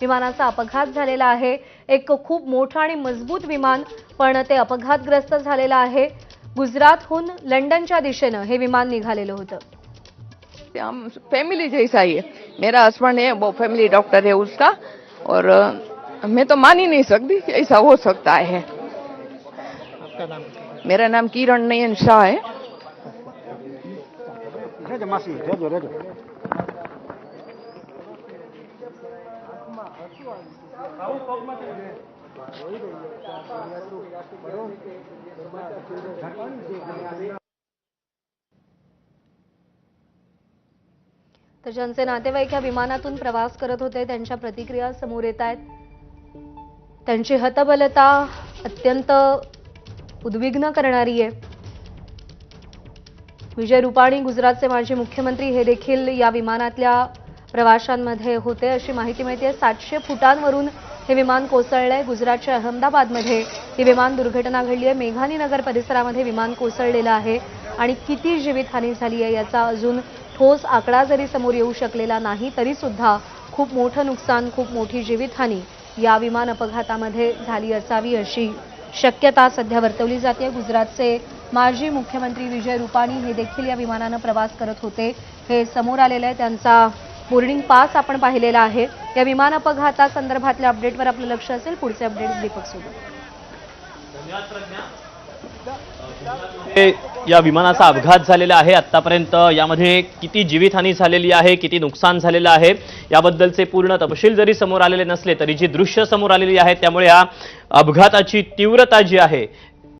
विमानाचा अपघात झालेला आहे. एक खूप मोठं आणि मजबूत विमान पण ते अपघातग्रस्त झालेलं आहे. गुजरातहून लंडनच्या दिशेनं हे विमान निघालेलं होतं. हम फैमिली जैसा ही है. मेरा हस्बैंड है वो फैमिली डॉक्टर है उसका. और मैं तो मान ही नहीं सकती कि ऐसा हो सकता है। मेरा नाम किरण नयन शाह है। तर ज्यांचे नातेवाईक या विमानातून प्रवास करत होते त्यांच्या प्रतिक्रिया समोर येत आहेत. त्यांची हतबलता अत्यंत उद्विग्न करणारी आहे. विजय रुपाणी गुजरातचे माजी मुख्यमंत्री हे देखील या विमानातल्या प्रवाशांमध्ये होते अशी माहिती मिळते. सातशे फुटांवरून हे विमान कोसळलंय. गुजरातच्या अहमदाबादमध्ये ही विमान दुर्घटना घडली आहे. मेघानी नगर परिसरामध्ये विमान कोसळलेलं आहे आणि किती जीवितहानी झाली आहे याचा अजून ठोस आकडा जरी समोर येऊ शकलेला नाही तरी सुद्धा खूप मोठं नुकसान खूप मोठी जीवितहानी या विमान अपघातामध्ये झाली असावी अशी शक्यता सध्या वर्तवली जाते. गुजरातचे माजी मुख्यमंत्री विजय रुपाणी हे देखील या विमानानं प्रवास करत होते. हे समोर आलेलं आहे. त्यांचा बोर्डिंग पास आपण पाहिलेला आहे. या विमान अपघातासंदर्भातल्या अपडेटवर आपलं लक्ष असेल. पुढचे अपडेट दीपक सोबत. या विमानाचा अपघात झालेला आहे. आतापर्यंत यामध्ये किती जीवितहानी झालेली आहे किती नुकसान झालेलं आहे याबद्दलचे पूर्ण तपशील जरी समोर आलेले नसले तरी जी दृश्य समोर आलेली आहेत त्यामुळे या अपघाताची तीव्रता जी आहे